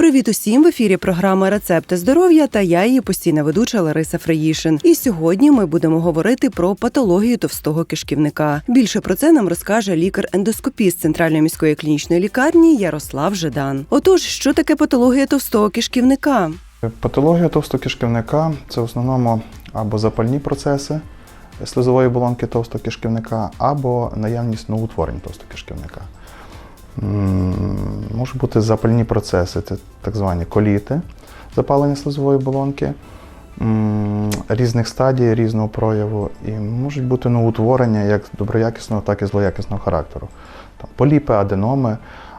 Привіт усім в ефірі програма Рецепти здоров'я та я її постійна ведуча Лариса Фреїшин. І сьогодні ми будемо говорити про патологію товстого кишківника. Більше про це нам розкаже лікар-ендоскопіст Центральної міської клінічної лікарні Ярослав Жедан. Отож, що таке патологія товстого кишківника? Патологія товстокишківника це в основному або запальні процеси слизової оболонки товстокишківника, або наявність новоутворень товстокишківника. М, Можуть бути запальні процеси, це так звані коліти, запалення слизової оболонки різних стадій, різного прояву, і можуть бути новоутворення як доброякісного, так і злоякісного характеру. Там, поліпи, аденоми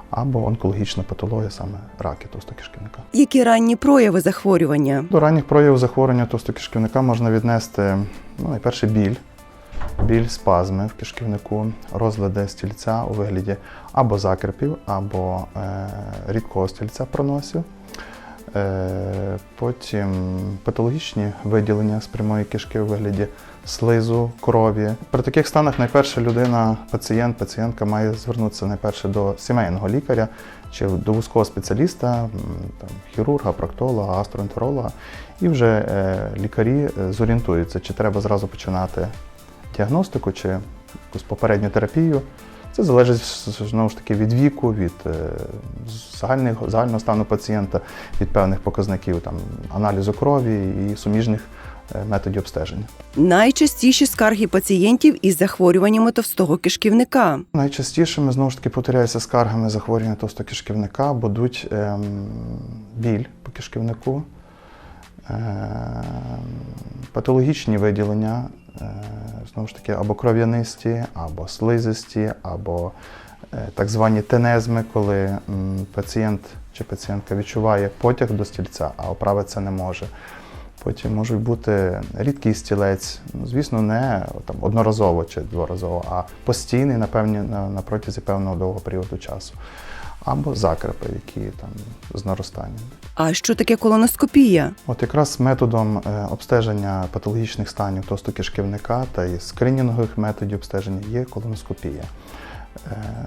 або онкологічна патологія, саме раки товстокишківника. Які ранні прояви захворювання? До ранніх проявів захворювання товстокишківника можна віднести ну, найперше біль, біль, спазми в кишківнику, розлади стільця у вигляді або закрепів, або е, рідкого стільця проносів. Е, потім патологічні виділення з прямої кишки у вигляді слизу, крові. При таких станах найперше людина, пацієнт, пацієнтка має звернутися найперше до сімейного лікаря чи до вузького спеціаліста, там, хірурга, проктолога, гастроентеролога, і вже е, лікарі е, зорієнтуються, чи треба зразу починати діагностику, чи якусь попередню терапію. Це залежить знову ж таки від віку, від е, загального, загального стану пацієнта, від певних показників там, аналізу крові і суміжних е, методів обстеження. Найчастіші скарги пацієнтів із захворюваннями товстого кишківника. Найчастішими знову ж таки повторяюся скаргами захворювання товстокишківника будуть ем, біль по кишківнику, патологічні виділення, е, знову ж таки, або кров'янисті, або слизисті, або е, так звані тенезми, коли пацієнт чи пацієнтка відчуває потяг до стільця, а оправитися не може. Потім можуть бути рідкий стілець, ну, звісно, не там, одноразово чи дворазово, а постійний на, на, на протязі певного довгого періоду часу. Або закрепи, які там з наростанням. А що таке колоноскопія? От якраз методом е, обстеження патологічних станів товстокишківника та і скринінгових методів обстеження є колоноскопія. Е,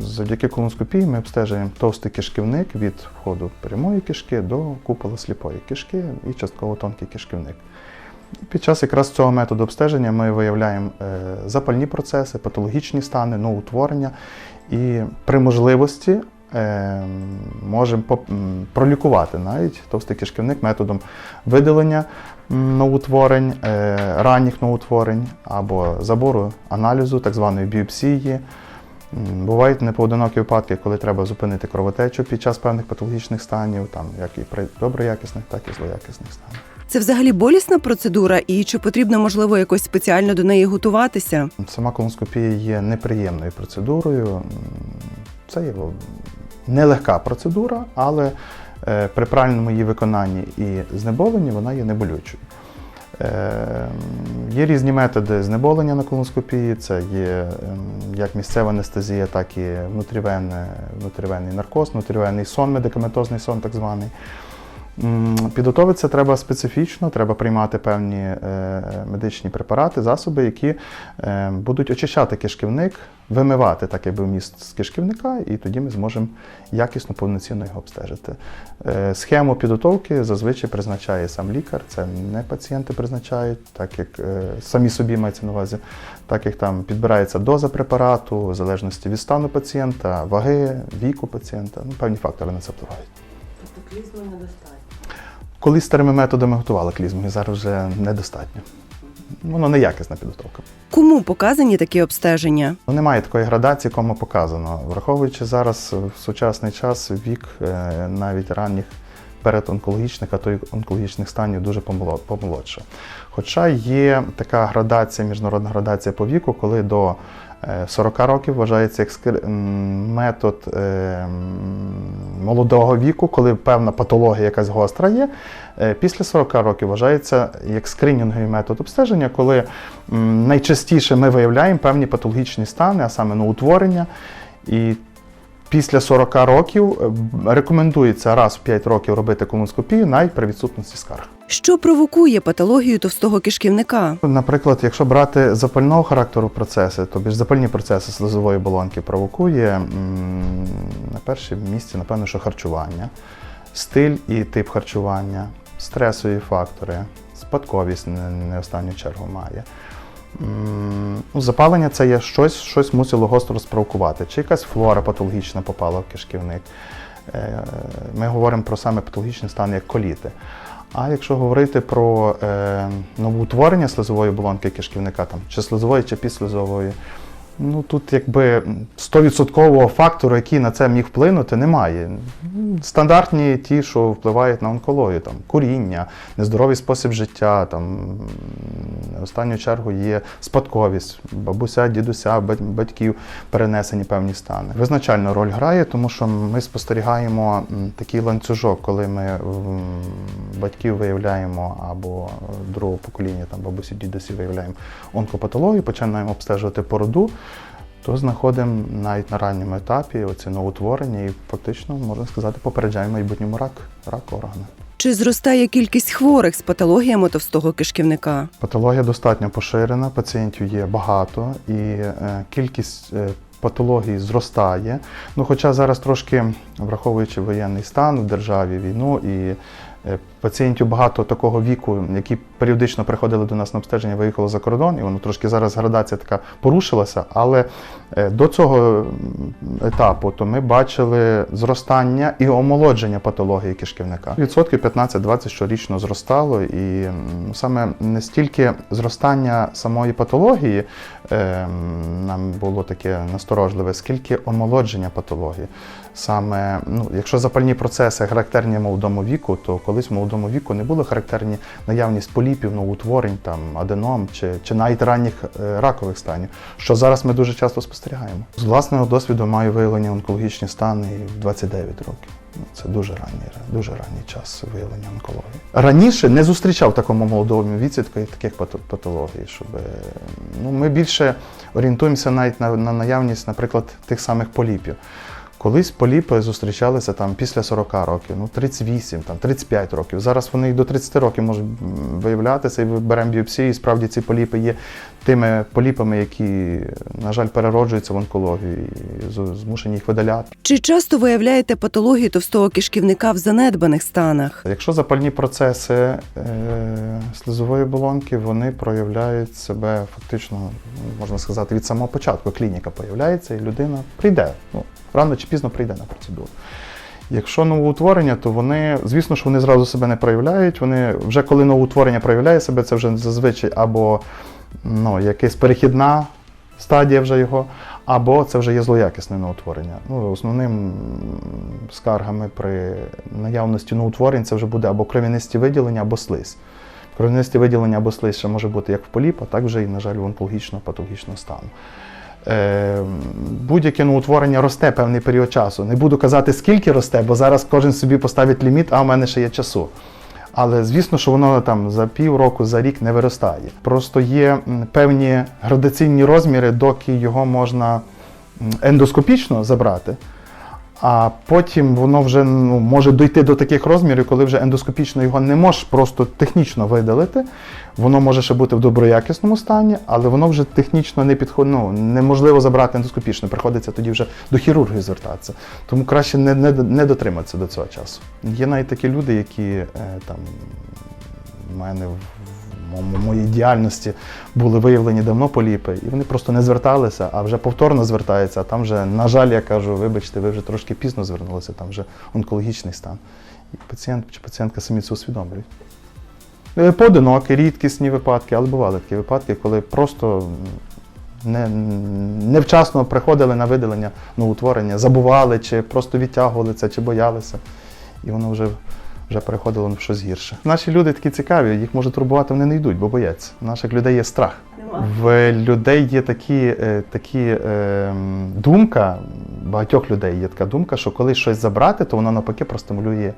Завдяки колоноскопії ми обстежуємо товстий кишківник від входу прямої кишки до купола сліпої кишки і частково тонкий кишківник. Під час якраз цього методу обстеження ми виявляємо е, запальні процеси, патологічні стани, новоутворення і при можливості можемо поп- пролікувати навіть товстий кишківник методом видалення новоутворень, е, ранніх новоутворень або забору аналізу, так званої біопсії. Бувають непоодинокі випадки, коли треба зупинити кровотечу під час певних патологічних станів, там як і при доброякісних, так і злоякісних станах. Це взагалі болісна процедура, і чи потрібно можливо якось спеціально до неї готуватися? Сама колоноскопія є неприємною процедурою. Це є нелегка процедура, але е, при правильному її виконанні і знеболенні вона є неболючою. Е, Є різні методи знеболення на колоноскопії. Це є ем, як місцева анестезія, так і внутрівенний наркоз, внутрівенний сон, медикаментозний сон, так званий. Підготовитися треба специфічно, треба приймати певні е, медичні препарати, засоби, які е, будуть очищати кишківник, вимивати так якби вміст з кишківника, і тоді ми зможемо якісно, повноцінно його обстежити. Е, Схему підготовки зазвичай призначає сам лікар, це не пацієнти призначають, так як самі собі мається на увазі, так як там підбирається доза препарату, в залежності від стану пацієнта, ваги, віку пацієнта, ну, певні фактори на це впливають. Тобто клізми недостатньо. Колись старими методами готували клізму, і зараз вже недостатньо. Воно неякісна підготовка. Кому показані такі обстеження? Немає такої градації, кому показано. Враховуючи зараз в сучасний час вік е, навіть ранніх передонкологічних, а то й онкологічних станів дуже помоло- помолодше. Хоча є така градація, міжнародна градація по віку, коли до 40 років вважається як метод е, молодого віку, коли певна патологія якась гостра є. Е, Після 40 років вважається як скринінговий метод обстеження, коли найчастіше ми виявляємо певні патологічні стани, а саме ну, утворення. І після 40 років е, рекомендується раз в 5 років робити колоноскопію навіть при відсутності скарг. Що провокує патологію товстого кишківника? Наприклад, якщо брати запального характеру процеси, то більш запальні процеси слизової оболонки провокує на першому місці, напевно, що харчування, стиль і тип харчування, стресові фактори, спадковість не останню чергу має. Запалення це є щось, щось мусило гостро спровокувати. Чи якась флора патологічна попала в кишківник. Е, Ми говоримо про саме патологічний стан як коліти. А якщо говорити про е, новоутворення слизової оболонки кишківника, там, чи слизової, чи підслизової, ну тут якби 100% фактору, який на це міг вплинути, немає. Стандартні ті, що впливають на онкологію, там, куріння, нездоровий спосіб життя, там, останню чергу є спадковість, бабуся, дідуся, бать- батьків перенесені певні стани. Визначальну роль грає, тому що ми спостерігаємо такий ланцюжок, коли ми батьків виявляємо або другого покоління, там бабусі, дідусі виявляємо онкопатологію, починаємо обстежувати породу, то знаходимо навіть на ранньому етапі оці новоутворення і фактично, можна сказати, попереджаємо майбутньому рак, рак органу. Чи зростає кількість хворих з патологіями товстого кишківника? Патологія достатньо поширена, пацієнтів є багато і е, кількість е, патологій зростає. Ну, хоча зараз трошки, враховуючи воєнний стан в державі, війну і пацієнтів багато такого віку, які періодично приходили до нас на обстеження, виїхали за кордон, і воно трошки зараз градація така порушилася. Але е, до цього етапу то ми бачили зростання і омолодження патології кишківника. Відсотків 15-20 щорічно зростало, і саме не стільки зростання самої патології е, нам було таке насторожливе, скільки омолодження патології. Саме, ну, якщо запальні процеси характерні молодому віку, то колись в молодому віку не були характерні наявність поліпів, новоутворень, там, аденом чи, чи навіть ранніх е, ракових станів, що зараз ми дуже часто спостерігаємо. З власного досвіду маю виявлені онкологічні стани в 29 років. Ну, Це дуже ранній, дуже ранній час виявлення онкології. Раніше не зустрічав в такому молодому віці таких, таких пато- патологій, щоб е, ну, ми більше орієнтуємося навіть на, на наявність, наприклад, тих самих поліпів. Колись поліпи зустрічалися там після 40 років, ну 38, там 35 років. Зараз вони і до 30 років можуть виявлятися, і беремо біопсію, і справді ці поліпи є тими поліпами, які, на жаль, перероджуються в онкологію і змушені їх видаляти. Чи часто виявляєте патологію товстого кишківника в занедбаних станах? Якщо запальні процеси е, слизової оболонки, вони проявляють себе фактично, можна сказати, від самого початку. Клініка появляється, і людина прийде. Ну, рано чи пізно прийде на процедуру. Якщо новоутворення, то вони, звісно ж, вони зразу себе не проявляють. Вони вже коли новоутворення проявляє себе, це вже зазвичай або ну, якась перехідна стадія вже його, або це вже є злоякісне новоутворення. Ну, основним скаргами при наявності новоутворень це вже буде або кров'янисті виділення, або слизь. Кров'янисті виділення або слизь ще може бути як в поліпа, так вже і, на жаль, в онкологічного патологічного стану. Е, будь-яке новоутворення росте певний період часу. Не буду казати, скільки росте, бо зараз кожен собі поставить ліміт, а в мене ще є часу. Але звісно, що воно там за півроку, за рік не виростає. Просто є певні градаційні розміри, доки його можна ендоскопічно забрати. А потім воно вже ну, може дійти до таких розмірів, коли вже ендоскопічно його не можеш просто технічно видалити. Воно може ще бути в доброякісному стані, але воно вже технічно не підходить. Ну, неможливо забрати ендоскопічно. Приходиться тоді вже до хірургії звертатися. Тому краще не, не, не дотриматися до цього часу. Є навіть такі люди, які е, там в мене в моїй діяльності були виявлені давно поліпи, і вони просто не зверталися, а вже повторно звертаються. А там вже, на жаль, я кажу, вибачте, ви вже трошки пізно звернулися, там вже онкологічний стан. І пацієнт чи пацієнтка самі це усвідомлюють. Е, Поодинокі, рідкісні випадки, але бували такі випадки, коли просто не, невчасно приходили на видалення новоутворення, забували, чи просто відтягували це, чи боялися. І воно вже, вже переходило в щось гірше. Наші люди такі цікаві, їх може турбувати, вони не йдуть, бо бояться. У наших людей є страх. В людей є такі, е, такі е, думка, багатьох людей є така думка, що коли щось забрати, то воно навпаки простимулює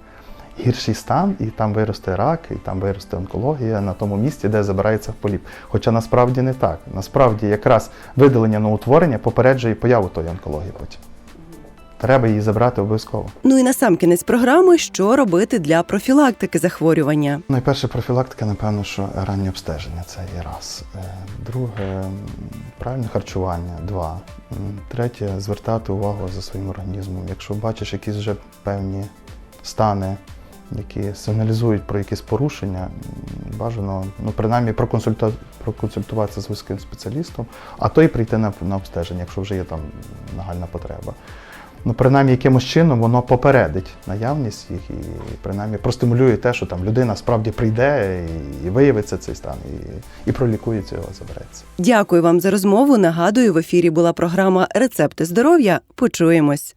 гірший стан, і там виросте рак, і там виросте онкологія на тому місці, де забирається поліп. Хоча насправді не так. Насправді якраз видалення новоутворення попереджує появу тої онкології потім. Треба її забрати обов'язково. Ну і на сам кінець програми, що робити для профілактики захворювання. Найперше профілактика, напевно, що раннє обстеження це є раз. Е, Друге правильне харчування, два. Третє звертати увагу за своїм організмом. Якщо бачиш якісь вже певні стани, які сигналізують про якісь порушення, бажано ну, принаймні проконсульта... проконсультуватися з вузьким спеціалістом, а то й прийти на, на обстеження, якщо вже є там нагальна потреба. Ну, принаймні, якимось чином воно попередить наявність їх і принаймні простимулює те, що там людина справді прийде і, виявиться цей стан, і, і пролікується його, забереться. Дякую вам за розмову. Нагадую, в ефірі була програма Рецепти здоров'я. Почуємось.